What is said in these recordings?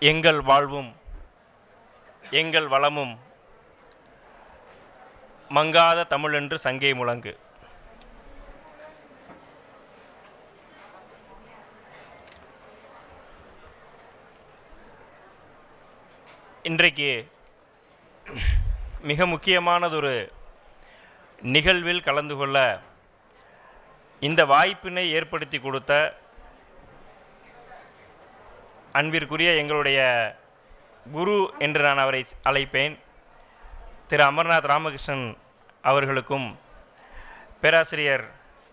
எங்கள் வாழ்வும் எங்கள் வளமும் மங்காத தமிழென்று சங்கே முழங்கு. இன்றைக்கு மிக முக்கியமானதொரு நிகழ்வில் கலந்து கொள்ள இந்த வாய்ப்பினை ஏற்படுத்தி கொடுத்த அன்பிற்குரிய எங்களுடைய குரு என்று நான் அவரை அழைப்பேன். திரு அமர்நாத் ராமகிருஷ்ணன் அவர்களுக்கும் பேராசிரியர்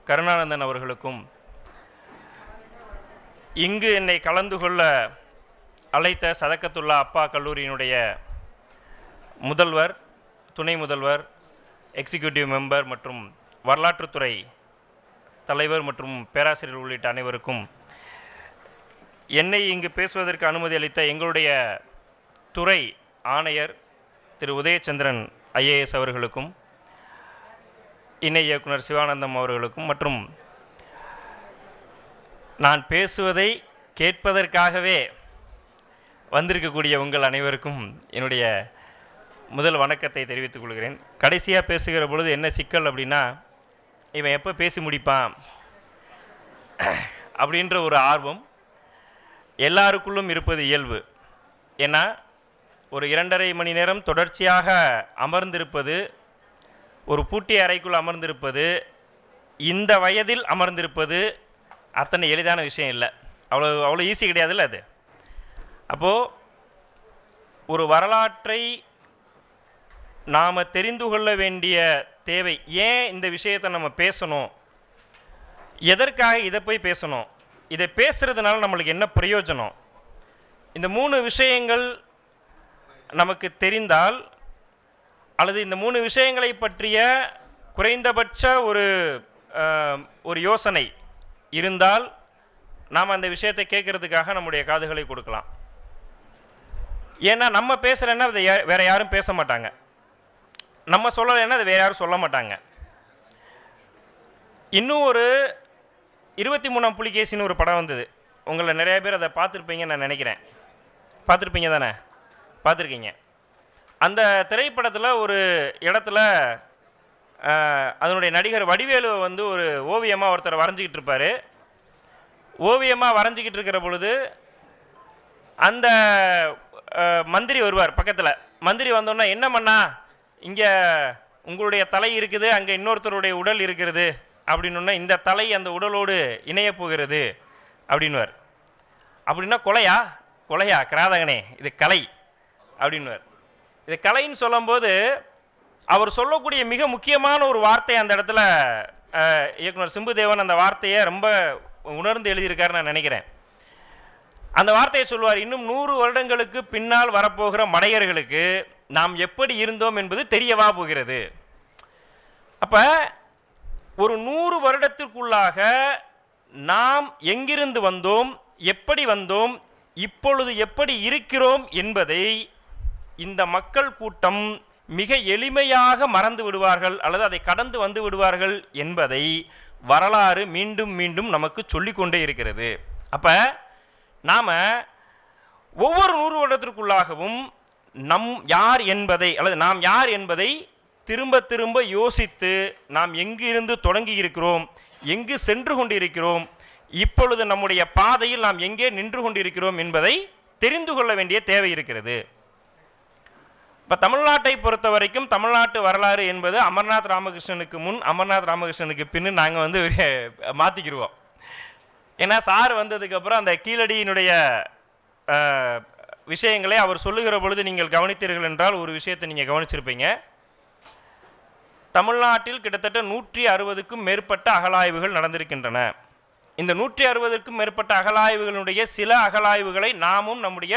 கருணானந்தன் அவர்களுக்கும் இங்கு என்னை கலந்து கொள்ள அழைத்த சதக்கத்துல்லா அப்பா கல்லூரியினுடைய முதல்வர் துணை முதல்வர் எக்ஸிக்யூட்டிவ் மெம்பர் மற்றும் வரலாற்றுத்துறை தலைவர் மற்றும் பேராசிரியர் உள்ளிட்ட அனைவருக்கும் என்னை இங்கு பேசுவதற்கு அனுமதி அளித்த எங்களுடைய துறை ஆணையர் திரு. உதயச்சந்திரன் ஐஏஎஸ் அவர்களுக்கும் இணை இயக்குனர் சிவானந்தம் அவர்களுக்கும் மற்றும் நான் பேசுவதை கேட்பதற்காகவே வந்திருக்கக்கூடிய உங்கள் அனைவருக்கும் என்னுடைய முதல் வணக்கத்தை தெரிவித்துக் கொள்கிறேன். கடைசியாக பேசுகிற பொழுது என்ன சிக்கல் அப்படின்னா இவன் எப்போ பேசி முடிப்பான்? அப்படின்ற ஒரு ஆர்வம் எல்லாருக்குள்ளும் இருப்பது இயல்பு. ஏன்னா ஒரு இரண்டரை மணி நேரம் தொடர்ச்சியாக அமர்ந்திருப்பது ஒரு பூட்டிய அறைக்குள் அமர்ந்திருப்பது இந்த வயதில் அமர்ந்திருப்பது அத்தனை எளிதான விஷயம் இல்லை. அவ்வளோ அவ்வளோ ஈஸி கிடையாதுல்ல அது. அப்போது ஒரு வரலாற்றை நாம் தெரிந்து கொள்ள வேண்டிய தேவை. ஏன் இந்த விஷயத்தை நம்ம பேசணும்? எதற்காக இதை போய் பேசணும்? இதை பேசுகிறதுனால நம்மளுக்கு என்ன பிரயோஜனம்? இந்த மூணு விஷயங்கள் நமக்கு தெரிந்தால் அல்லது இந்த மூணு விஷயங்களை பற்றிய குறைந்தபட்ச ஒரு ஒரு யோசனை இருந்தால் நாம் அந்த விஷயத்தை கேட்கறதுக்காக நம்முடைய காதுகளை கொடுக்கலாம். ஏன்னா நம்ம பேசுகிறேன்னா அதை யா- யாரும் பேச மாட்டாங்க. நம்ம சொல்லலைன்னா அதை வேறு யாரும் சொல்ல மாட்டாங்க. இன்னும் ஒரு இருபத்தி மூணாம் புலிகேசின்னு ஒரு படம் வந்தது. உங்களை நிறைய பேர் அதை பார்த்துருப்பீங்கன்னு நான் நினைக்கிறேன். பார்த்துருப்பீங்க தானே? பார்த்துருக்கீங்க. அந்த திரைப்படத்தில் ஒரு இடத்துல அதனுடைய நடிகர் வடிவேலுவை வந்து ஒரு ஓவியமாக ஒருத்தர் வரைஞ்சிக்கிட்டு இருப்பார். ஓவியமாக வரைஞ்சிக்கிட்டு இருக்கிற பொழுது அந்த மந்திரி வருவார் பக்கத்தில். மந்திரி வந்தோன்னா என்ன பண்ணா இங்கே உங்களுடைய தலை இருக்குது அங்கே இன்னொருத்தருடைய உடல் இருக்கிறது. அப்படின்னோன்னா இந்த தலை அந்த உடலோடு இணையப் போகிறது அப்படின்னுவார். அப்படின்னா கொலையா? கொலையா கிராதகனே இது கலை அப்படின்னுவார். இது கலைன்னு சொல்லும்போது அவர் சொல்லக்கூடிய மிக முக்கியமான ஒரு வார்த்தை அந்த இடத்துல இயக்குனர் சிம்புதேவன் அந்த வார்த்தையை ரொம்ப உணர்ந்து எழுதியிருக்காருன்னு நான் நினைக்கிறேன். அந்த வார்த்தையை சொல்லுவார் இன்னும் நூறு வருடங்களுக்கு பின்னால் வரப்போகிற மடையர்களுக்கு நாம் எப்படி இருந்தோம் என்பது தெரியவா போகிறது? அப்போ ஒரு நூறு வருடத்திற்குள்ளாக நாம் எங்கிருந்து வந்தோம் எப்படி வந்தோம் இப்பொழுது எப்படி இருக்கிறோம் என்பதை இந்த மக்கள் கூட்டம் மிக எளிமையாக மறந்து விடுவார்கள் அல்லது அதை கடந்து வந்து விடுவார்கள் என்பதை வரலாறு மீண்டும் மீண்டும் நமக்கு சொல்லிக்கொண்டே இருக்கிறது. அப்போ நாம் ஒவ்வொரு நூறு வருடத்திற்குள்ளாகவும் நம் யார் என்பதை அல்லது நாம் யார் என்பதை திரும்ப திரும்ப யோசித்து நாம் எங்கிருந்து தொடங்கி இருக்கிறோம் எங்கு சென்று கொண்டிருக்கிறோம் இப்பொழுது நம்முடைய பாதையில் நாம் எங்கே நின்று கொண்டிருக்கிறோம் என்பதை தெரிந்து கொள்ள வேண்டிய தேவை இருக்கிறது. இப்போ தமிழ்நாட்டை பொறுத்த வரைக்கும் தமிழ்நாட்டு வரலாறு என்பது அமர்நாத் ராமகிருஷ்ணனுக்கு முன் அமர்நாத் ராமகிருஷ்ணனுக்கு பின்னு நாங்கள் வந்து மாற்றிக்கிடுவோம் ஏன்னா சார் வந்ததுக்கப்புறம் அந்த கீழடியினுடைய விஷயங்களை அவர் சொல்லுகிற பொழுது நீங்கள் கவனித்தீர்கள் என்றால் ஒரு விஷயத்தை நீங்கள் கவனிச்சிருப்பீங்க. தமிழ்நாட்டில் கிட்டத்தட்ட நூற்றி அறுபதுக்கும் மேற்பட்ட அகலாய்வுகள் நடந்திருக்கின்றன. இந்த நூற்றி அறுபதுக்கும் மேற்பட்ட அகலாய்வுகளுடைய சில அகலாய்வுகளை நாமும் நம்முடைய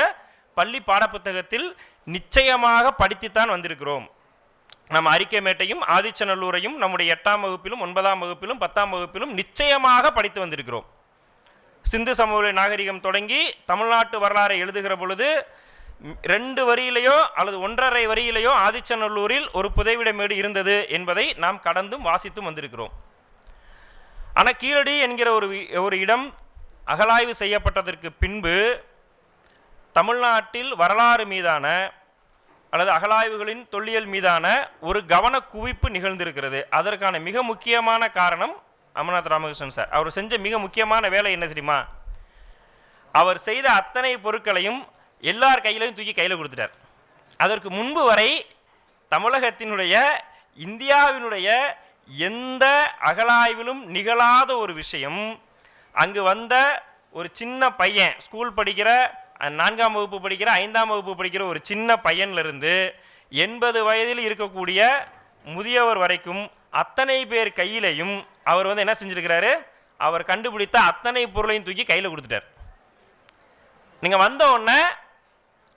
பள்ளி பாடப்புத்தகத்தில் நிச்சயமாக படித்துத்தான் வந்திருக்கிறோம். நம்ம அறிக்கைமேட்டையும் ஆதிச்சநல்லூரையும் நம்முடைய எட்டாம் வகுப்பிலும் ஒன்பதாம் வகுப்பிலும் பத்தாம் வகுப்பிலும் நிச்சயமாக படித்து வந்திருக்கிறோம். சிந்து சமவெளி நாகரிகம் தொடங்கி தமிழ்நாட்டு வரலாறை எழுதுகிற பொழுது ரெண்டு வரியிலேயோ அல்லது ஒன்றரை வரியிலேயோ ஆதிச்சநல்லூரில் ஒரு புதைவிடமேடு இருந்தது என்பதை நாம் கடந்தும் வாசித்தும் வந்திருக்கிறோம். ஆனால் கீழடி என்கிற ஒரு ஒரு இடம் அகலாய்வு செய்யப்பட்டதற்கு பின்பு தமிழ்நாட்டில் வரலாறு மீதான அல்லது அகலாய்வுகளின் தொல்லியல் மீதான ஒரு கவன குவிப்பு நிகழ்ந்திருக்கிறது. அதற்கான மிக முக்கியமான காரணம் அமர்நாத் ராமகிருஷ்ணன் சார். அவர் செஞ்ச மிக முக்கியமான வேலை என்ன தெரியுமா? அவர் செய்த அத்தனை பொருட்களையும் எல்லார் கையிலையும் தூக்கி கையில் கொடுத்துட்டார். அதற்கு முன்பு வரை தமிழகத்தினுடைய இந்தியாவினுடைய எந்த அகலாய்விலும் நிகழாத ஒரு விஷயம் அங்கு வந்த ஒரு சின்ன பையன் ஸ்கூல் படிக்கிற நான்காம் வகுப்பு படிக்கிற ஐந்தாம் வகுப்பு படிக்கிற ஒரு சின்ன பையன்லேருந்து எண்பது வயதில் இருக்கக்கூடிய முதியவர் வரைக்கும் அத்தனை பேர் கையிலையும் அவர் வந்து என்ன செஞ்சுருக்கிறாரு? அவர் கண்டுபிடித்த அத்தனை பொருளையும் தூக்கி கையில் கொடுத்துட்டார். நீங்கள் வந்த உடனே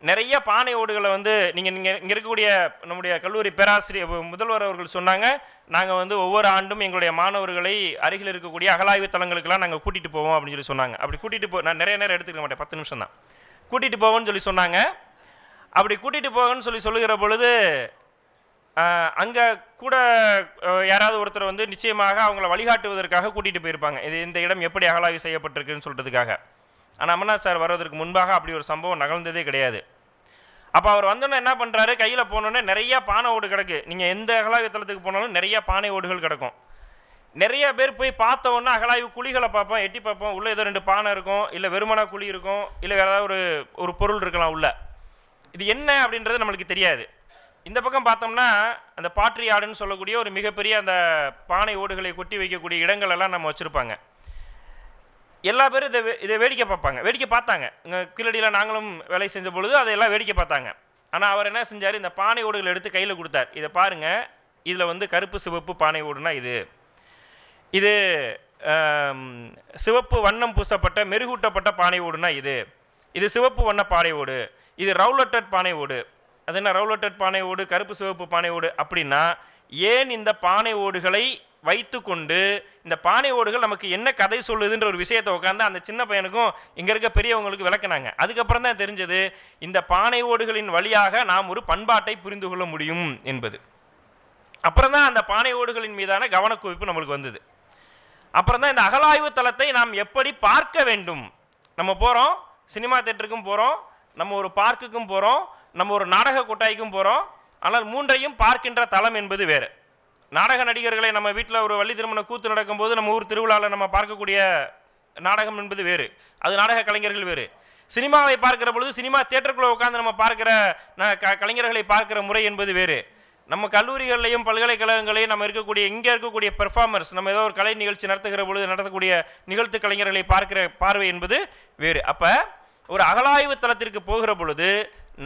நிறைய பானை ஓடுகளை வந்து நீங்கள் நீங்கள் இங்கே இருக்கக்கூடிய நம்முடைய கல்லூரி பேராசிரியர் முதல்வர் அவர்கள் சொன்னாங்க. நாங்கள் வந்து ஒவ்வொரு ஆண்டும் எங்களுடைய மாணவர்களை அருகில் இருக்கக்கூடிய அகலாய்வு தலங்களுக்கெல்லாம் நாங்கள் கூட்டிகிட்டு போவோம் அப்படின்னு சொல்லி சொன்னாங்க. அப்படி கூட்டிகிட்டு போ நான் நிறைய நேரம் எடுத்துக்க மாட்டேன். பத்து நிமிஷம் தான். கூட்டிகிட்டு போவோம்னு சொல்லி சொன்னாங்க. அப்படி கூட்டிகிட்டு போகன்னு சொல்லி சொல்லுகிற பொழுது அங்கே கூட யாராவது ஒருத்தர் வந்து நிச்சயமாக அவங்கள வழிகாட்டுவதற்காக கூட்டிகிட்டு போயிருப்பாங்க. இது இந்த இடம் எப்படி அகலாய்வு செய்யப்பட்டிருக்குன்னு சொல்கிறதுக்காக ஆனால் அமர்நாத் சார் வர்றதற்கு முன்பாக அப்படி ஒரு சம்பவம் நகழ்ந்ததே கிடையாது. அப்போ அவர் வந்தோன்னே என்ன பண்ணுறாரு கையில் போனோன்னே நிறைய பானை ஓடு கிடக்கு. நீங்கள் எந்த அகலாய்வு தளத்துக்கு போனாலும் நிறைய பானை ஓடுகள் கிடக்கும். நிறைய பேர் போய் பார்த்தவொன்னே அகலாய்வு குழிகளை பார்ப்போம் எட்டி பார்ப்போம். உள்ளே ஏதோ ரெண்டு பானை இருக்கும் இல்லை வெறுமனா குழி இருக்கும் இல்லை வேறு ஏதாவது ஒரு ஒரு பொருள் இருக்கலாம் உள்ள. இது என்ன அப்படின்றது நம்மளுக்கு தெரியாது. இந்த பக்கம் பார்த்தோம்னா அந்த பாட்ரி ஆடுன்னு சொல்லக்கூடிய ஒரு மிகப்பெரிய அந்த பானை ஓடுகளை கொட்டி வைக்கக்கூடிய இடங்கள் எல்லாம் நம்ம வச்சுருப்பாங்க. எல்லா பேரும் இதை வே- இதை வேடிக்கை பார்ப்பாங்க. வேடிக்கை பார்த்தாங்க. இங்கே கீழடியில் நாங்களும் வேலை செஞ்ச பொழுது அதையெல்லாம் வேடிக்கை பார்த்தாங்க. ஆனால் அவர் என்ன செஞ்சார்? இந்த பானை ஓடுகளை எடுத்து கையில் கொடுத்தார். இதை பாருங்கள் இதில் வந்து கருப்பு சிவப்பு பானை ஓடுனா இது. இது சிவப்பு வண்ணம் பூசப்பட்ட மெருகூட்டப்பட்ட பானை ஓடுனா இது. இது சிவப்பு வண்ண பானை ஓடு. இது ரவுலட்டட் பானை ஓடு. அது என்ன? ரவுலட்டட் பானை ஓடு கருப்பு சிவப்பு பானை ஓடு அப்படின்னா ஏன் இந்த பானை ஓடுகளை வைத்துக்கொண்டு இந்த பானை ஓடுகள் நமக்கு என்ன கதை சொல்லுதுன்ற ஒரு விஷயத்தை உட்காந்து அந்த சின்ன பையனுக்கும் இங்கே இருக்க பெரியவங்களுக்கு விளக்குனாங்க. அதுக்கப்புறம் தான் தெரிஞ்சது இந்த பானை ஓடுகளின் வழியாக நாம் ஒரு பண்பாட்டை புரிந்து கொள்ள முடியும் என்பது. அப்புறம் தான் அந்த பானை ஓடுகளின் மீதான கவனக்குவிப்பு நம்மளுக்கு வந்தது. அப்புறம் தான் இந்த அகலாய்வு தளத்தை நாம் எப்படி பார்க்க வேண்டும்? நம்ம போகிறோம் சினிமா தேட்டருக்கும் போகிறோம் நம்ம ஒரு பார்க்குக்கும் போகிறோம் நம்ம ஒரு நாடக கொட்டாய்க்கும் போகிறோம் ஆனால் மூன்றையும் பார்க்கின்ற தளம் என்பது வேறு. நாடக நடிகர்களை நம்ம வீட்டில் ஒரு வள்ளி திருமண கூத்து நடக்கும்போது நம்ம ஊர் திருவிழாவில் நம்ம பார்க்கக்கூடிய நாடகம் என்பது வேறு. அது நாடக கலைஞர்கள் வேறு. சினிமாவை பார்க்கிற பொழுது சினிமா தேட்டருக்குள்ளே உட்காந்து நம்ம பார்க்கிற க- கலைஞர்களை பார்க்கிற முறை என்பது வேறு. நம்ம கல்லூரிகள்லையும் பல்கலைக்கழகங்களையும் நம்ம இருக்கக்கூடிய இங்கே இருக்கக்கூடிய பெர்ஃபார்மர்ஸ் நம்ம ஏதோ ஒரு கலை நிகழ்ச்சி நடத்துகிற பொழுது நடத்தக்கூடிய நிகழ்த்து கலைஞர்களை பார்க்கிற பார்வை என்பது வேறு. அப்போ ஒரு அகலாய்வு தளத்திற்கு போகிற பொழுது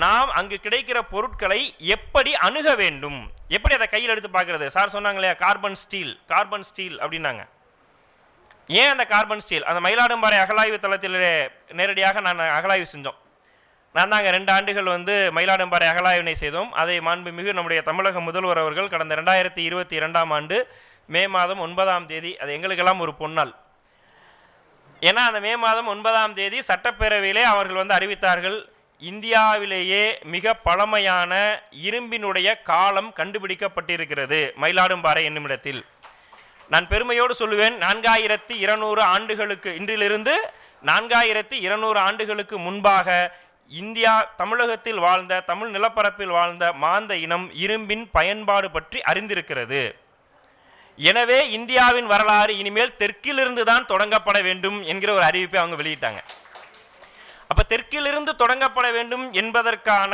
நாம் அங்கு கிடைக்கிற பொருட்களை எப்படி அணுக வேண்டும்? எப்படி அதை கையில் எடுத்து பார்க்கறது? சார் சொன்னாங்க இல்லையா கார்பன் ஸ்டீல் கார்பன் ஸ்டீல் அப்படின்னாங்க. ஏன் அந்த கார்பன் ஸ்டீல் அந்த மயிலாடும்பாறை அகலாய்வு தளத்தில் நேரடியாக நான் அகலாய்வு செஞ்சோம். நான் தாங்க ரெண்டு ஆண்டுகள் வந்து மயிலாடும்பாறை அகலாய்வினை செய்தோம். அதை மாண்புமிகு நம்முடைய தமிழக முதல்வர் அவர்கள் கடந்த ரெண்டாயிரத்தி இருபத்தி இரண்டாம் ஆண்டு மே மாதம் ஒன்பதாம் தேதி அது எங்களுக்கெல்லாம் ஒரு பொன்னாள் ஏன்னா அந்த மே மாதம் ஒன்பதாம் தேதி சட்டப்பேரவையிலே அவர்கள் வந்து அறிவித்தார்கள் இந்தியாவிலேயே மிக பழமையான இரும்பினுடைய காலம் கண்டுபிடிக்கப்பட்டிருக்கிறது மயிலாடும்பாறை என்னுமிடத்தில். நான் பெருமையோடு சொல்லுவேன் நான்காயிரத்தி இருநூறு ஆண்டுகளுக்கு இன்றிலிருந்து நான்காயிரத்தி இருநூறு ஆண்டுகளுக்கு முன்பாக இந்தியா தமிழகத்தில் வாழ்ந்த தமிழ் நிலப்பரப்பில் வாழ்ந்த மாந்த இனம் இரும்பின் பயன்பாடு பற்றி அறிந்திருக்கிறது. எனவே இந்தியாவின் வரலாறு இனிமேல் தெற்கிலிருந்து தான் தொடங்கப்பட வேண்டும் என்கிற ஒரு அறிவிப்பை அவங்க வெளியிட்டாங்க. அப்போ தெற்கிலிருந்து தொடங்கப்பட வேண்டும் என்பதற்கான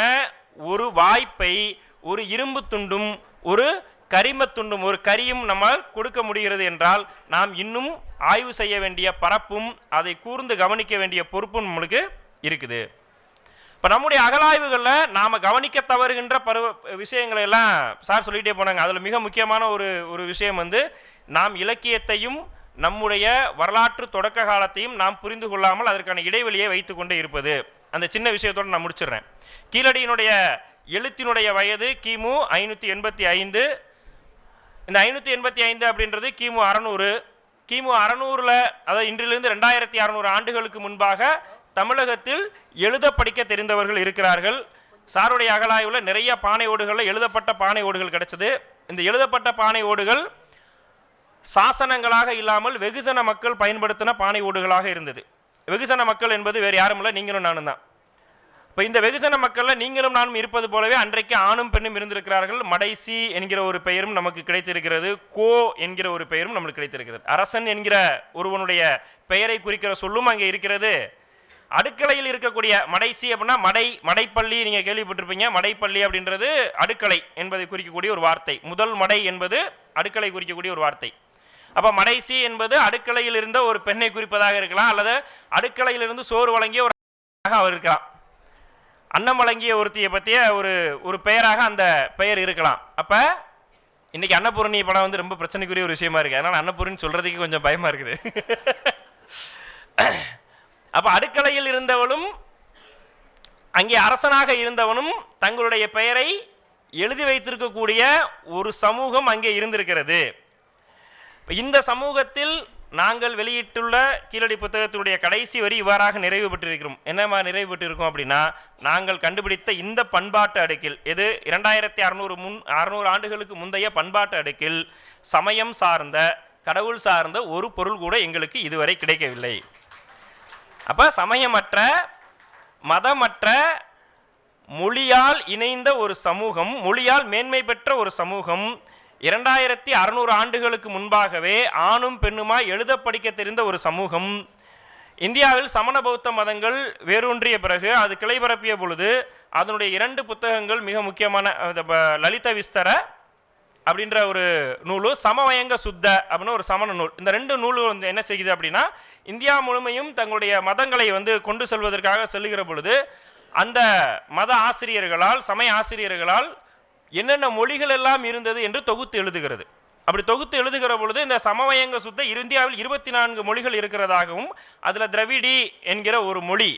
ஒரு வாய்ப்பை ஒரு இரும்பு துண்டும் ஒரு கரிமத் துண்டும் ஒரு கரியும் நம்மால் கொடுக்க முடிகிறது என்றால் நாம் இன்னும் ஆய்வு செய்ய வேண்டிய பரப்பும் அதை கூர்ந்து கவனிக்க வேண்டிய பொறுப்பும் நம்மளுக்கு இருக்குது. இப்போ நம்முடைய அகலாய்வுகளில் நாம் கவனிக்க தவறுகின்ற பருவ விஷயங்களை எல்லாம் சார் சொல்லிகிட்டே போனாங்க. அதில் மிக முக்கியமான ஒரு ஒரு விஷயம் வந்து நாம் இலக்கியத்தையும் நம்முடைய வரலாற்று தொடக்க காலத்தையும் நாம் புரிந்து கொள்ளாமல் அதற்கான இடைவெளியை வைத்து கொண்டே இருப்பது. அந்த சின்ன விஷயத்தோடு நான் முடிச்சிடுறேன். கீழடியினுடைய எழுத்தினுடைய வயது கிமு ஐநூற்றி எண்பத்தி ஐந்து. இந்த ஐநூற்றி எண்பத்தி ஐந்து அப்படின்றது கிமு அறநூறு. கிமு அறநூறில் அதாவது இன்றிலிருந்து ரெண்டாயிரத்தி அறநூறு ஆண்டுகளுக்கு முன்பாக தமிழகத்தில் எழுத படிக்க தெரிந்தவர்கள் இருக்கிறார்கள். சாருடைய அகலாய்வில் நிறைய பானை ஓடுகளில் எழுதப்பட்ட பானை ஓடுகள் கிடைச்சது. இந்த எழுதப்பட்ட பானை ஓடுகள் சாசனங்களாக இல்லாமல் வெகுஜன மக்கள் பயன்படுத்தின பானை ஓடுகளாக இருந்தது. வெகுஜன மக்கள் என்பது வேறு யாரும் இல்லை நீங்களும் நானும் தான். இப்போ இந்த வெகுஜன மக்களில் நீங்களும் நானும் இருப்பது போலவே அன்றைக்கு ஆணும் பெண்ணும் இருந்திருக்கிறார்கள். மடைசி என்கிற ஒரு பெயரும் நமக்கு கிடைத்திருக்கிறது. கோ என்கிற ஒரு பெயரும் நமக்கு கிடைத்திருக்கிறது. அரசன் என்கிற ஒருவனுடைய பெயரை குறிக்கிற சொல்லும் அங்கே இருக்கிறது. அடுக்கலையில் இருக்கக்கூடிய மடைசி அப்படின்னா மடை மடைப்பள்ளி நீங்கள் கேள்விப்பட்டிருப்பீங்க. மடைப்பள்ளி அப்படின்றது அடுக்கலை என்பதை குறிக்கக்கூடிய ஒரு வார்த்தை. முதல் மடை என்பது அடுக்கலை குறிக்கக்கூடிய ஒரு வார்த்தை. அப்போ மடைசி என்பது அடுக்கலையில் இருந்த ஒரு பெண்ணை குறிப்பதாக இருக்கலாம். அல்லது அடுக்கலையிலிருந்து சோறு வழங்கிய ஒரு அவர் இருக்கலாம். அன்னம் வழங்கிய ஒருத்தியை பற்றிய ஒரு ஒரு பெயராக அந்த பெயர் இருக்கலாம். அப்போ இன்றைக்கி அன்னபூர்ணி படம் வந்து ரொம்ப பிரச்சனைக்குரிய ஒரு விஷயமா இருக்குது அதனால் அன்னபூர்ணின்னு சொல்கிறதுக்கு கொஞ்சம் பயமாக இருக்குது. அப்போ அடுக்கலையில் இருந்தவளும் அங்கே அரசனாக இருந்தவனும் தங்களுடைய பெயரை எழுதி வைத்திருக்கக்கூடிய ஒரு சமூகம் அங்கே இருந்திருக்கிறது. இந்த சமூகத்தில் நாங்கள் வெளியிட்டுள்ள கீழடி புத்தகத்தினுடைய கடைசி வரி இவ்வாறாக நிறைவு பெற்றிருக்கிறோம். என்னமா நிறைவு பெற்றிருக்கோம் அப்படின்னா நாங்கள் கண்டுபிடித்த இந்த பண்பாட்டு அடுக்கில் இது இரண்டாயிரத்தி அறநூறு முன் அறுநூறு ஆண்டுகளுக்கு முந்தைய பண்பாட்டு அடுக்கில் சமயம் சார்ந்த கடவுள் சார்ந்த ஒரு பொருள் கூட எங்களுக்கு இதுவரை கிடைக்கவில்லை. அப்போ சமயமற்ற மதமற்ற மொழியால் இணைந்த ஒரு சமூகம் மொழியால் மேன்மை பெற்ற ஒரு சமூகம் இரண்டாயிரத்தி அறநூறு ஆண்டுகளுக்கு முன்பாகவே ஆணும் பெண்ணுமாய் எழுத படிக்க தெரிந்த ஒரு சமூகம். இந்தியாவில் சமண பௌத்த மதங்கள் வேரூன்றிய பிறகு அது கிளை பரப்பிய பொழுது அதனுடைய இரண்டு புத்தகங்கள் மிக முக்கியமான லலித விஸ்தர அப்படின்ற ஒரு நூலும் சமவயங்க சுத்த அப்படின்னு ஒரு சமண நூல். இந்த ரெண்டு நூலும் வந்து என்ன செய்யுது அப்படின்னா இந்தியா முழுமையும் தங்களுடைய மதங்களை வந்து கொண்டு செல்வதற்காக செல்லுகிற பொழுது அந்த மத ஆசிரியர்களால் சமய ஆசிரியர்களால் என்னென்ன மொழிகள் எல்லாம் இருந்தது என்று தொகுத்து எழுதுகிறது. அப்படி தொகுத்து எழுதுகிற பொழுது இந்த சமவயங்க சுத்த இந்தியாவில் இருபத்தி நான்கு மொழிகள் இருக்கிறதாகவும் அதில் திரவிடி என்கிற ஒரு மொழி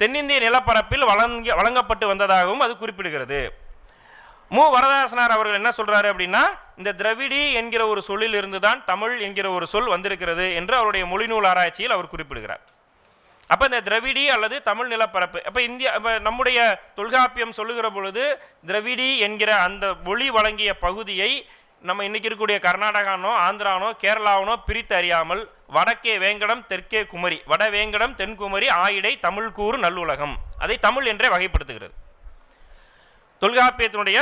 தென்னிந்திய நிலப்பரப்பில் வழங்க வழங்கப்பட்டு வந்ததாகவும் அது குறிப்பிடுகிறது. மு. வரதாசனார் அவர்கள் என்ன சொல்றாரு அப்படின்னா இந்த திரவிடி என்கிற ஒரு சொல்லில் இருந்து தான் தமிழ் என்கிற ஒரு சொல் வந்திருக்கிறது என்று அவருடைய மொழிநூல் ஆராய்ச்சியில் அவர் குறிப்பிடுகிறார். அப்போ இந்த திரவிடி அல்லது தமிழ் நிலப்பரப்பு அப்போ இந்தியா இப்போ நம்முடைய தொல்காப்பியம் சொல்லுகிற பொழுது திரவிடி என்கிற அந்த மொழி வழங்கிய பகுதியை நம்ம இன்னைக்கு இருக்கக்கூடிய கர்நாடகானோ ஆந்திரானோ கேரளாவனோ பிரித்து அறியாமல் வடக்கே வேங்கடம் தெற்கே குமரி வட வேங்கடம் தென்குமரி ஆயிடை தமிழ் கூறு நல்லுலகம் அதை தமிழ் என்றே வகைப்படுத்துகிறது. தொல்காப்பியத்தினுடைய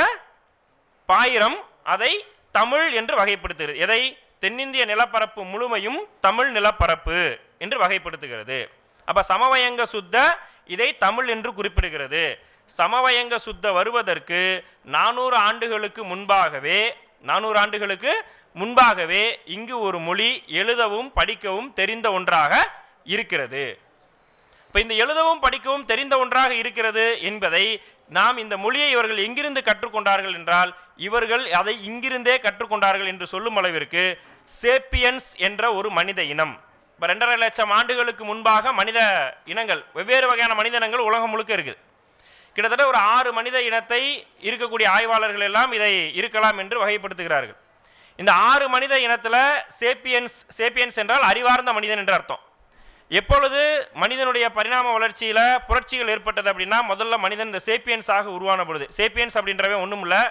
பாயிரம் அதை தமிழ் என்று வகைப்படுத்துகிறது. எதை? தென்னிந்திய நிலப்பரப்பு முழுமையும் தமிழ் நிலப்பரப்பு என்று வகைப்படுத்துகிறது. அப்போ சமவயங்க சுத்த இதை தமிழ் என்று குறிப்பிடுகிறது. சமவயங்க சுத்த வருவதற்கு நானூறு ஆண்டுகளுக்கு முன்பாகவே நானூறு ஆண்டுகளுக்கு முன்பாகவே இங்கு ஒரு மொழி எழுதவும் படிக்கவும் தெரிந்த ஒன்றாக இருக்கிறது. இப்போ இந்த எழுதவும் படிக்கவும் தெரிந்த ஒன்றாக இருக்கிறது என்பதை நாம் இந்த மொழியை இவர்கள் எங்கிருந்து கற்றுக்கொண்டார்கள் என்றால் இவர்கள் அதை இங்கிருந்தே கற்றுக்கொண்டார்கள் என்று சொல்லும் அளவிற்கு சேப்பியன்ஸ் என்ற ஒரு மனித இனம். இப்போ ரெண்டரை லட்சம் ஆண்டுகளுக்கு முன்பாக மனித இனங்கள் வெவ்வேறு வகையான மனித இனங்கள் உலகம் முழுக்க இருக்குது கிட்டத்தட்ட ஒரு ஆறு மனித இனத்தை இருக்கக்கூடிய ஆய்வாளர்கள் எல்லாம் இதை இருக்கலாம் என்று வகைப்படுத்துகிறார்கள். இந்த ஆறு மனித இனத்தில் சேப்பியன்ஸ் சேப்பியன்ஸ் என்றால் அறிவார்ந்த மனிதன் என்று அர்த்தம். எப்பொழுது மனிதனுடைய பரிணாம வளர்ச்சியில் புரட்சிகள் ஏற்பட்டது அப்படின்னா முதல்ல மனிதன் இந்த சேப்பியன்ஸாக உருவான பொழுது. சேப்பியன்ஸ் அப்படின்றவன் ஒன்றும் இல்லை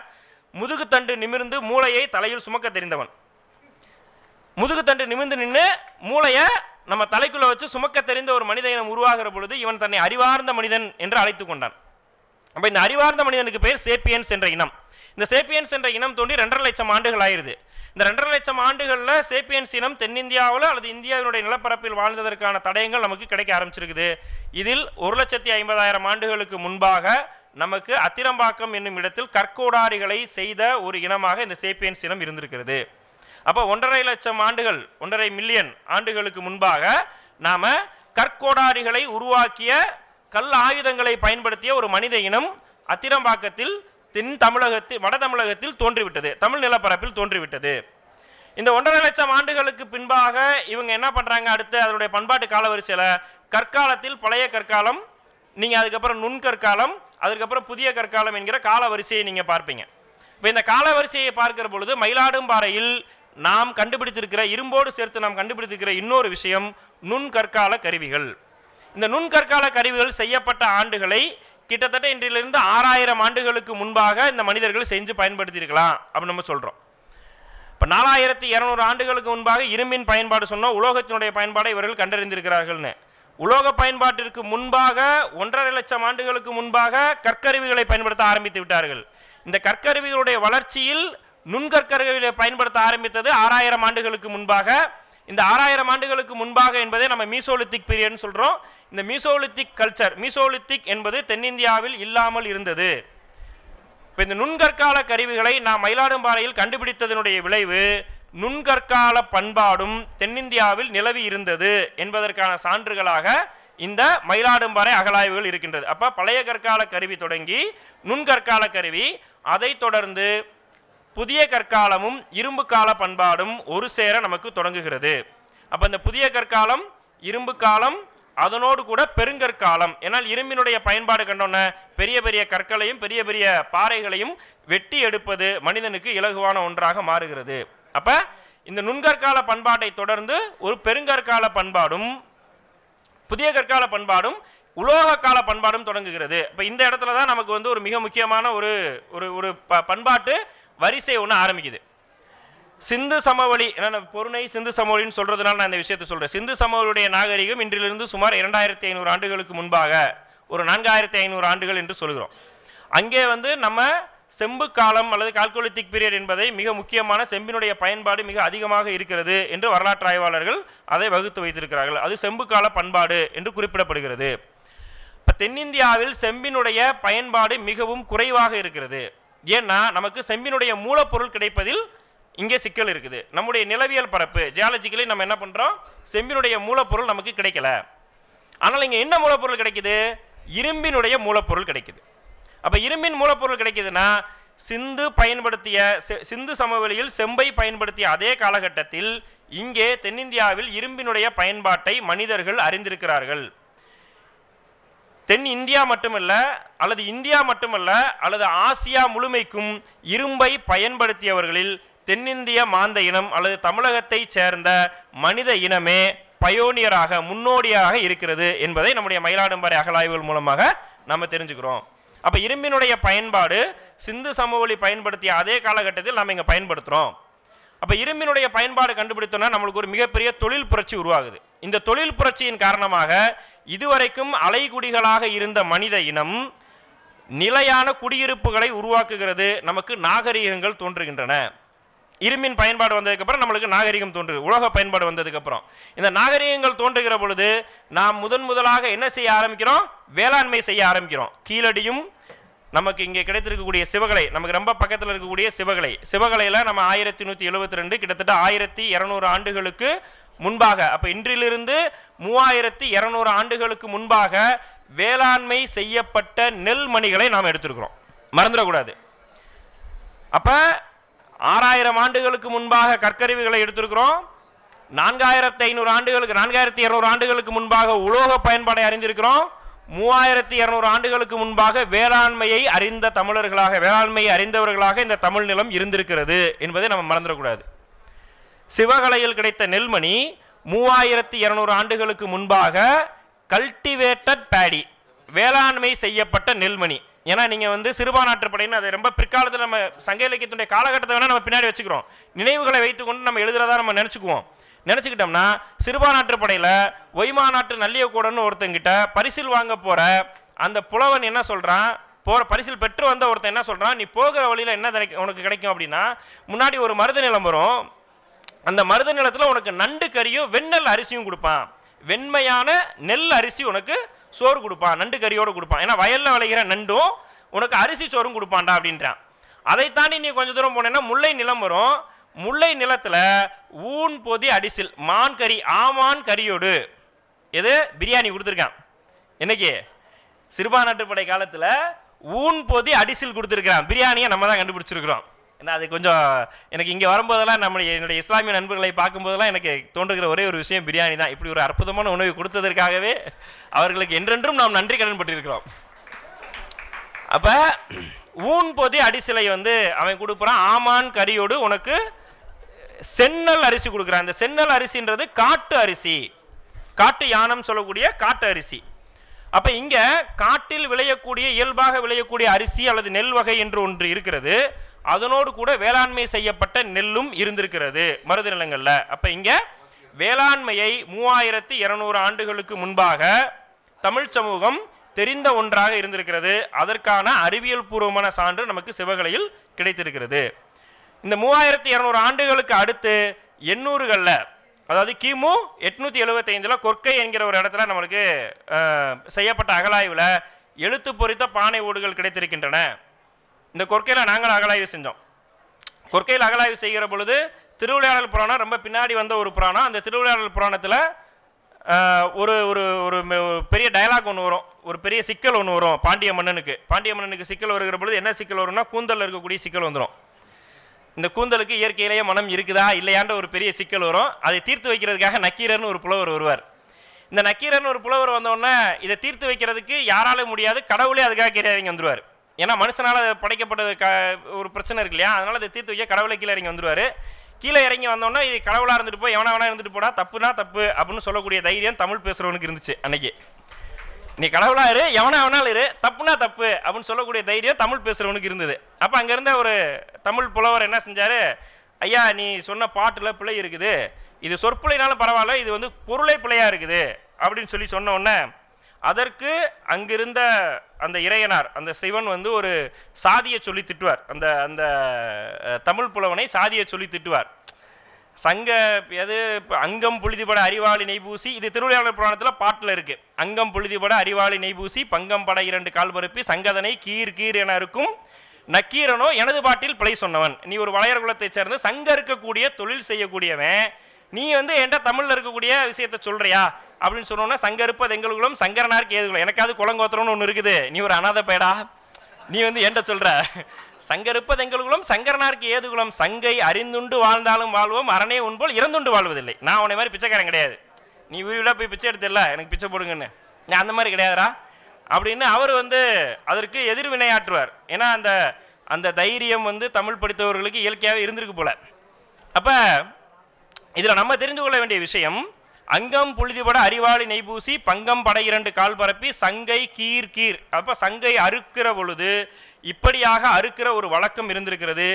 முதுகுத்தண்டு நிமிர்ந்து மூளையை தலையில் சுமக்க தெரிந்தவன். முதுகுத்தண்டு நிமிர்ந்து நின்று மூளையை நம்ம தலைக்குள்ளே வச்சு சுமக்க தெரிந்த ஒரு மனித இனம் உருவாகிற பொழுது இவன் தன்னை அறிவார்ந்த மனிதன் என்று அழைத்து கொண்டான். அப்போ இந்த அறிவார்ந்த மனிதனுக்கு பேர் சேப்பியன்ஸ் என்ற இனம். இந்த சேப்பியன்ஸ் என்ற இனம் தோண்டி ரெண்டரை லட்சம் ஆண்டுகள் ஆயிடுது இந்த ரெண்டரை லட்சம் ஆண்டுகளில் சேப்பியன்ஸ் இனம் தென்னிந்தியாவில் அல்லது இந்தியாவினுடைய நிலப்பரப்பில் வாழ்ந்ததற்கான தடயங்கள் நமக்கு கிடைக்க ஆரம்பிச்சிருக்குது. இதில் ஒரு லட்சத்தி ஐம்பதாயிரம் ஆண்டுகளுக்கு முன்பாக நமக்கு அத்திரம்பாக்கம் என்னும் இடத்தில் கற்கோடாரிகளை செய்த ஒரு இனமாக இந்த சேப்பியன்ஸ் இனம் இருந்திருக்கிறது. அப்போ ஒன்றரை லட்சம் ஆண்டுகள் ஒன்றரை மில்லியன் ஆண்டுகளுக்கு முன்பாக நாம் கற்கோடாரிகளை உருவாக்கிய கல் ஆயுதங்களை பயன்படுத்திய ஒரு மனித இனம் அத்திரம்பாக்கத்தில் தென் தமிழகத்தில் வட தமிழகத்தில் தோன்றிவிட்டது. தமிழ் நிலப்பரப்பில் தோன்றிவிட்டது. இந்த ஒன்றரை லட்சம் ஆண்டுகளுக்கு பின்பாக இவங்க என்ன பண்ணுறாங்க அடுத்து? அதனுடைய பண்பாட்டு காலவரிசையில் கற்காலத்தில் பழைய கற்காலம் நீங்கள் அதுக்கப்புறம் நுண்கற்காலம் அதுக்கப்புறம் புதிய கற்காலம் என்கிற காலவரிசையை நீங்கள் பார்ப்பீங்க. இப்போ இந்த காலவரிசையை பார்க்கிற பொழுது மயிலாடும்பாறையில் நாம் கண்டுபிடித்திருக்கிற இரும்போடு சேர்த்து நாம் கண்டுபிடித்திருக்கிற இன்னொரு விஷயம் நுண்கற்கால கருவிகள். இந்த நுண்கற்கால கருவிகள் செய்யப்பட்ட ஆண்டுகளை கிட்டத்தட்ட இன்றிலிருந்து ஆறாயிரம் ஆண்டுகளுக்கு முன்பாக இந்த மனிதர்கள் செஞ்சு பயன்படுத்தியிருக்கலாம் அப்படின்னு நம்ம சொல்கிறோம் இப்போ நாலாயிரத்தி இரநூறு ஆண்டுகளுக்கு முன்பாக இரும்பின் பயன்பாடு சொன்னோம் உலோகத்தினுடைய பயன்பாடை இவர்கள் கண்டறிந்திருக்கிறார்கள்னு. உலோக பயன்பாட்டிற்கு முன்பாக ஒன்றரை லட்சம் ஆண்டுகளுக்கு முன்பாக கற்கருவிகளை பயன்படுத்த ஆரம்பித்து விட்டார்கள். இந்த கற்கருவிகளுடைய வளர்ச்சியில் நுண்கற்கருவிகளை பயன்படுத்த ஆரம்பித்தது ஆறாயிரம் ஆண்டுகளுக்கு முன்பாக. இந்த ஆறாயிரம் ஆண்டுகளுக்கு முன்பாக என்பதை நம்ம மீசோலித்திக் பீரியட்னு சொல்கிறோம் இந்த மீசோலித்திக் கல்ச்சர் மீசோலித்திக் என்பது தென்னிந்தியாவில் இல்லாமல் இருந்தது. இப்போ இந்த நுண்கற்கால கருவிகளை நாம் மயிலாடும்பாறையில் கண்டுபிடித்ததனுடைய விளைவு நுண்கற்கால பண்பாடும் தென்னிந்தியாவில் நிலவி இருந்தது என்பதற்கான சான்றுகளாக இந்த மயிலாடும்பாறை அகலாய்வுகள் இருக்கின்றது. அப்போ பழைய கற்கால கருவி தொடங்கி நுண்கற்கால கருவி அதைத் தொடர்ந்து புதிய கற்காலமும் இரும்பு கால பண்பாடும் ஒரு சேர நமக்கு தொடங்குகிறது. அப்போ இந்த புதிய கற்காலம் இரும்பு காலம் அதனோடு கூட பெருங்கற்காலம் ஏன்னால் இரும்பினுடைய பயன்பாடு கண்டோன்ன பெரிய பெரிய கற்களையும் பெரிய பெரிய பாறைகளையும் வெட்டி எடுப்பது மனிதனுக்கு இலகுவான ஒன்றாக மாறுகிறது. அப்போ இந்த நுண்கற்கால பண்பாட்டை தொடர்ந்து ஒரு பெருங்கற்கால பண்பாடும் புதிய கற்கால பண்பாடும் உலோக கால பண்பாடும் தொடங்குகிறது. இப்போ இந்த இடத்துல தான் நமக்கு வந்து ஒரு மிக முக்கியமான ஒரு ஒரு ஒரு ப பண்பாட்டு வரிசை ஒன்று ஆரம்பிக்குது. சிந்து சமவெளி ஏன்னா பொருணை சிந்து சமவெளின்னு சொல்கிறதுனால நான் இந்த விஷயத்தை சொல்கிறேன் சிந்து சமவெளியுடைய நாகரிகம் இன்றிலிருந்து சுமார் இரண்டாயிரத்தி ஐநூறு ஆண்டுகளுக்கு முன்பாக ஒரு நான்காயிரத்தி ஐநூறு ஆண்டுகள் என்று சொல்கிறோம். அங்கே வந்து நம்ம செம்பு காலம் அல்லது கால்குலித்திக் பீரியட் என்பதை மிக முக்கியமான செம்பினுடைய பயன்பாடு மிக அதிகமாக இருக்கிறது என்று வரலாற்று ஆய்வாளர்கள் அதை வகுத்து வைத்திருக்கிறார்கள். அது செம்பு கால பண்பாடு என்று குறிப்பிடப்படுகிறது. இப்போ தென்னிந்தியாவில் செம்பினுடைய பயன்பாடு மிகவும் குறைவாக இருக்கிறது. ஏன்னா நமக்கு செம்பினுடைய மூலப்பொருள் கிடைப்பதில் இங்கே சிக்கல் இருக்குது. நம்முடைய நிலவியல் பரப்பு ஜியாலஜிக்கலி நம்ம என்ன பண்ணுறோம் செம்பினுடைய மூலப்பொருள் நமக்கு கிடைக்கல. ஆனால் இங்கே என்ன மூலப்பொருள் கிடைக்குது? இரும்பினுடைய மூலப்பொருள் கிடைக்குது. அப்போ இரும்பின் மூலப்பொருள் கிடைக்குதுன்னா சிந்து பயன்படுத்திய செ- சிந்து சமவெளியில் செம்பை பயன்படுத்திய அதே காலகட்டத்தில் இங்கே தென்னிந்தியாவில் இரும்பினுடைய பயன்பாட்டை மனிதர்கள் அறிந்திருக்கிறார்கள். தென் இந்தியா மட்டுமல்ல அல்லது இந்தியா மட்டுமல்ல அல்லது ஆசியா முழுமைக்கும் இரும்பை பயன்படுத்தியவர்களில் தென்னிந்திய மாந்த இனம் அல்லது தமிழகத்தைச் சேர்ந்த மனித இனமே பயோனியராக முன்னோடியாக இருக்கிறது என்பதை நம்முடைய மயிலாடும்பாறை அகலாய்வுகள் மூலமாக நம்ம தெரிஞ்சுக்கிறோம். அப்போ இரும்பினுடைய பயன்பாடு சிந்து சமவெளி பயன்படுத்திய அதே காலகட்டத்தில் நாம் இங்கே பயன்படுத்துகிறோம் அப்போ இரும்பினுடைய பயன்பாடு கண்டுபிடித்தோம்னா நம்மளுக்கு ஒரு மிகப்பெரிய தொழில் புரட்சி உருவாகுது. இந்த தொழில் புரட்சியின் காரணமாக இதுவரைக்கும் அலைகுடிகளாக இருந்த மனித இனம் நிலையான குடியிருப்புகளை உருவாக்குகிறது நமக்கு நாகரிகங்கள் தோன்றுகின்றன. இரும்பின் பயன்பாடு வந்ததுக்கப்புறம் நம்மளுக்கு நாகரிகம் தோன்றுது. உலக பயன்பாடு வந்ததுக்கப்புறம். இந்த நாகரிகங்கள் தோன்றுகிற பொழுது நாம் முதன் முதலாக என்ன செய்ய ஆரம்பிக்கிறோம்? வேளாண்மை செய்ய ஆரம்பிக்கிறோம். கீழடியும் நமக்கு இங்கே கிடைத்திருக்கக்கூடிய சிவகலை நமக்கு ரொம்ப பக்கத்தில் இருக்கக்கூடிய சிவகலை. சிவகலையில் நம்ம ஆயிரத்தி நூற்றி எழுபத்தி ரெண்டு கிட்டத்தட்ட ஆயிரத்தி இரநூறு ஆண்டுகளுக்கு முன்பாக அப்போ இன்றிலிருந்து மூவாயிரத்தி இரநூறு ஆண்டுகளுக்கு முன்பாக வேளாண்மை செய்யப்பட்ட நெல்மணிகளை நாம் எடுத்திருக்கிறோம். மறந்துடக்கூடாது. அப்போ ஆறாயிரம் ஆண்டுகளுக்கு முன்பாக கற்கருவிகளை எடுத்திருக்கிறோம். நான்காயிரத்தி ஐநூறு ஆண்டுகளுக்கு நான்காயிரத்தி இரநூறு ஆண்டுகளுக்கு முன்பாக உலோக பயன்பாடை அறிந்திருக்கிறோம். மூவாயிரத்தி இரநூறு ஆண்டுகளுக்கு முன்பாக வேளாண்மையை அறிந்த தமிழர்களாக வேளாண்மையை அறிந்தவர்களாக இந்த தமிழ் நிலம் இருந்திருக்கிறது என்பதை நம்ம மறந்துடக்கூடாது. சிவகலையில் கிடைத்த நெல்மணி மூவாயிரத்தி இரநூறு ஆண்டுகளுக்கு முன்பாக கல்டிவேட்டட் பேடி வேளாண்மை செய்யப்பட்ட நெல்மணி. ஏன்னா நீங்கள் வந்து சிறுபான்மாற்றுப்படைன்னு அது ரொம்ப பிற்காலத்தில் நம்ம சங்க இலக்கியத்துடைய காலகட்டத்தை வேணால் நம்ம பின்னாடி வச்சுக்கிறோம். நினைவுகளை வைத்துக்கொண்டு நம்ம எழுதுறதா நம்ம நினச்சிக்குவோம். நினச்சிக்கிட்டோம்னா சிறுபான்மாற்றுப்படையில் ஒய்மாநாட்டு நல்லியக்கூடன்னு ஒருத்தங்கிட்ட பரிசில் வாங்க போகிற அந்த புலவன் என்ன சொல்கிறான் போகிற பரிசில் பெற்று வந்த ஒருத்தன் என்ன சொல்கிறான் நீ போகிற வழியில் என்ன கிடைக்கும் உனக்கு கிடைக்கும் அப்படின்னா முன்னாடி ஒரு மருத நிலம் வரும். அந்த மருத நிலத்தில் உனக்கு நண்டு கறியும் வெண்ணெல் அரிசியும் கொடுப்பான். வெண்மையான நெல் அரிசி உனக்கு சோறு கொடுப்பான் நண்டு கறியோடு கொடுப்பான். ஏன்னா வயலில் விளைகிற நண்டும் உனக்கு அரிசி சோறும் கொடுப்பான்டா அப்படின்றான். அதை தாண்டி நீ கொஞ்சம் தூரம் போனேன்னா முல்லை நிலம் வரும். முல்லை நிலத்தில் ஊன் பொதி அடிசில் மான் கறி ஆமான் கறியோடு. எது? பிரியாணி கொடுத்துருக்கான். என்னைக்கு? சிறுபான்மைப்படை காலத்தில் ஊன் பொதி அடிசில் கொடுத்துருக்குறான். பிரியாணியை நம்ம தான் கண்டுபிடிச்சிருக்கிறோம். ஏன்னா அது கொஞ்சம் எனக்கு இங்கே வரும்போதெல்லாம் நம்ம என்னுடைய இஸ்லாமிய நண்பர்களை பார்க்கும்போதெல்லாம் எனக்கு தோன்றுகிற ஒரே ஒரு விஷயம் பிரியாணி தான். இப்படி ஒரு அற்புதமான உணவை கொடுத்ததற்காகவே அவர்களுக்கு என்றென்றும் நாம் நன்றி கடன் பட்டிருக்கிறோம். அப்போ ஊன் பொதி அடிசிலை வந்து அவன் கொடுக்குறான் ஆமான் கறியோடு உனக்கு சென்னல் அரிசி கொடுக்குறான். அந்த சென்னல் அரிசின்றது காட்டு அரிசி. காட்டு யானம் சொல்லக்கூடிய காட்டு அரிசி. அப்போ இங்கே காட்டில் விளையக்கூடிய இயல்பாக விளையக்கூடிய அரிசி அல்லது நெல் வகை என்று ஒன்று இருக்கிறது. அதனோடு கூட வேளாண்மை செய்யப்பட்ட நெல்லும் இருந்திருக்கிறது மருத நிலங்களில். அப்போ இங்கே வேளாண்மையை மூவாயிரத்தி இருநூறு ஆண்டுகளுக்கு முன்பாக தமிழ் சமூகம் தெரிந்த ஒன்றாக இருந்திருக்கிறது. அதற்கான அறிவியல் பூர்வமான சான்று நமக்கு சிவகலையில் கிடைத்திருக்கிறது. இந்த மூவாயிரத்தி இரநூறு ஆண்டுகளுக்கு அடுத்து எண்ணூறுகளில் அதாவது கிமு எட்நூற்றி எழுபத்தைந்தில் கொற்கை என்கிற ஒரு இடத்துல நம்மளுக்கு செய்யப்பட்ட அகலாய்வில் எழுத்து பொறித்த பானை ஓடுகள் கிடைத்திருக்கின்றன. இந்த கொர்க்கையில் நாங்கள் அகலாய்வு செஞ்சோம். கொற்கையில் அகலாய்வு செய்கிற பொழுது திருவிளையாடல் புராணம் ரொம்ப பின்னாடி வந்த ஒரு புராணம். அந்த திருவிளையாடல் புராணத்தில் ஒரு ஒரு ஒரு பெரிய டயலாக் ஒன்று வரும். ஒரு பெரிய சிக்கல் ஒன்று வரும் பாண்டிய மன்னனுக்கு. பாண்டிய மன்னனுக்கு சிக்கல் வருகிற பொழுது என்ன சிக்கல் வரும்னா கூந்தலில் இருக்கக்கூடிய சிக்கல் வந்துடும் இந்த கூந்தலுக்கு இயற்கையிலேயே மனம் இருக்குதா இல்லையான்ற ஒரு பெரிய சிக்கல் வரும். அதை தீர்த்து வைக்கிறதுக்காக நக்கீரர்னு ஒரு புலவர் வருவார். இந்த நக்கீரர்னு ஒரு புலவர் வந்தோடனே இதை தீர்த்து வைக்கிறதுக்கு யாராலும் முடியாது கடவுளே அதுக்காக கீழே இறங்கி ஏன்னா மனுஷனால் படைக்கப்பட்டது க ஒரு பிரச்சனை இருக்கு இல்லையா? அதனால் அதை தீர்த்து வைக்க கடவுளை கீழே இறங்கி வந்துடுவார் கீழே இறங்கி வந்தோன்னா இது கடவுளாக இருந்துட்டு போய் எவனா வேணா இருந்துட்டு போடா தப்புனா தப்பு அப்படின்னு சொல்லக்கூடிய தைரியம் தமிழ் பேசுகிறவனுக்கு இருந்துச்சு அன்னைக்கு. நீ கடவுளா இரு எவனா வேணாலும் இரு தப்புனா தப்பு அப்படின்னு சொல்லக்கூடிய தைரியம் தமிழ் பேசுகிறவனுக்கு இருந்தது. அப்போ அங்கேருந்த ஒரு தமிழ் புலவர் என்ன செஞ்சார்? ஐயா நீ சொன்ன பாட்டில் பிழை இருக்குது. இது சொற்புலைனாலும் பரவாயில்ல இது வந்து பொருளை பிழையாக இருக்குது அப்படின்னு சொல்லி சொன்ன உடனே அதற்கு அங்கிருந்த அந்த இறையனார் அந்த சிவன் வந்து ஒரு சாதியை சொல்லி திட்டுவார். அந்த அந்த தமிழ் புலவனை சாதியை சொல்லி திட்டுவார். சங்க எது அங்கம் புழுதிபட அறிவாளி நெய்பூசி இது திருவிளையாடல் புராணத்தில் பாட்டில் இருக்குது அங்கம் புழுதிபட அறிவாளி நெய்பூசி பங்கம் பட இரண்டு கால் பருப்பி சங்கதனை கீர் கீர் என இருக்கும். நக்கீரனோ எனது பாட்டில் பிழை சொன்னவன். நீ ஒரு வளையர் குலத்தைச் சேர்ந்து சங்க இருக்கக்கூடிய தொழில் செய்யக்கூடியவன். நீ வந்து என்கிட்ட தமிழில் இருக்கக்கூடிய விஷயத்த சொல்கிறியா அப்படின்னு சொன்னோன்னா சங்க இருப்பது சங்கரனாருக்கு ஏதுகுலம் எனக்காவது குளங்கோத்திரம்னு ஒன்று இருக்குது. நீ ஒரு அனாதை பேடா நீ வந்து ஏன்ட்ட சொல்கிற சங்கருப்பது எங்களுக்குள்ளும் சங்கரனாருக்கு ஏதுகுலம் சங்கை அறிந்துண்டு வாழ்ந்தாலும் வாழ்வோம் அரணே உன்போல் இறந்துண்டு வாழ்வதில்லை. நான் உன்னை மாதிரி பிச்சைக்காரன் கிடையாது. நீ வீட போய் பிச்சை எடுத்துடல. எனக்கு பிச்சை போடுங்கன்னு. நான் அந்த மாதிரி கிடையாதுடா. அப்படின்னு அவர் வந்து அதற்கு எதிர்வினையாற்றுவார். ஏன்னா அந்த அந்த தைரியம் வந்து தமிழ் படித்தவர்களுக்கு இயற்கையாகவே இருந்திருக்கு போல். அப்போ இதில் நம்ம தெரிந்து கொள்ள வேண்டிய விஷயம் அங்கம் புழுதிபட அறிவாளி நெய்பூசி பங்கம் படை இரண்டு கால் பரப்பி சங்கை கீர் கீர். அப்போ சங்கை அறுக்கிற பொழுது இப்படியாக அறுக்கிற ஒரு வழக்கம் இருந்திருக்கிறது.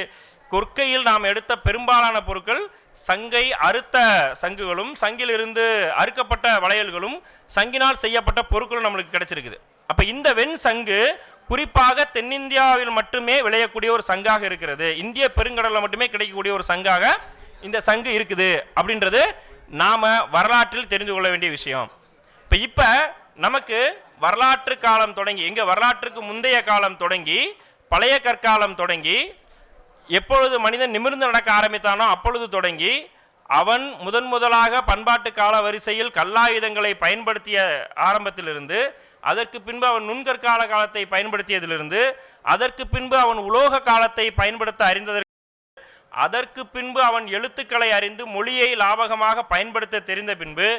கொற்கையில் நாம் எடுத்த பெரும்பாலான பொருட்கள் சங்கை அறுத்த சங்குகளும் சங்கிலிருந்து அறுக்கப்பட்ட வளையல்களும் சங்கினால் செய்யப்பட்ட பொருட்களும் நம்மளுக்கு கிடைச்சிருக்குது. அப்போ இந்த வெண் சங்கு குறிப்பாக தென்னிந்தியாவில் மட்டுமே விளையக்கூடிய ஒரு சங்காக இருக்கிறது. இந்திய பெருங்கடலில் மட்டுமே கிடைக்கக்கூடிய ஒரு சங்காக இந்த சங்கு இருக்குது அப்படின்றது நாம் வரலாற்றில் தெரிந்து கொள்ள வேண்டிய விஷயம். இப்போ இப்போ நமக்கு வரலாற்று காலம் தொடங்கி எங்கள் வரலாற்றுக்கு முந்தைய காலம் தொடங்கி பழைய கற்காலம் தொடங்கி எப்பொழுது மனிதன் நிமிர்ந்து நடக்க ஆரம்பித்தானோ அப்பொழுது தொடங்கி அவன் முதன் முதலாக பண்பாட்டு கால வரிசையில் கல்லாயுதங்களை பயன்படுத்திய ஆரம்பத்திலிருந்து அதற்கு பின்பு அவன் நுண்கற்கால காலத்தை பயன்படுத்தியதிலிருந்து அதற்கு பின்பு அவன் உலோக காலத்தை பயன்படுத்த அறிந்ததற்கு அதற்கு பின்பு அவன் எழுத்துக்களை அறிந்து மொழியை லாபகமாக பயன்படுத்த தெரிந்த பின்பு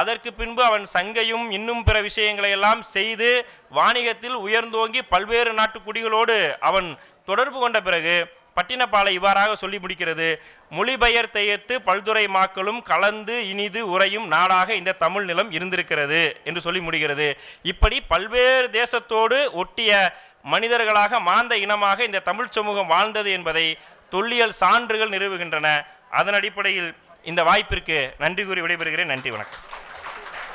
அதற்கு பின்பு அவன் சங்கையும் இன்னும் பிற விஷயங்களை எல்லாம் செய்து வாணிகத்தில் உயர்ந்தோங்கி பல்வேறு நாட்டு குடிகளோடு அவன் தொடர்பு கொண்ட பிறகு பட்டினப்பாலை இவ்வாறாக சொல்லி முடிக்கிறது. மொழிபெயர் தெய்யத்து பல்துறை மாக்களும் கலந்து இனிது உறையும் நாடாக இந்த தமிழ் நிலம் இருந்திருக்கிறது என்று சொல்லி முடிகிறது. இப்படி பல்வேறு தேசத்தோடு ஒட்டிய மனிதர்களாக மாந்த இனமாக இந்த தமிழ் சமூகம் வாழ்ந்தது என்பதை தொல்லியல் சான்றுகள் நிறுவுகின்றன. அதன் அடிப்படையில் இந்த வாய்ப்பிற்கு நன்றி கூறி விடைபெறுகிறேன். நன்றி வணக்கம்.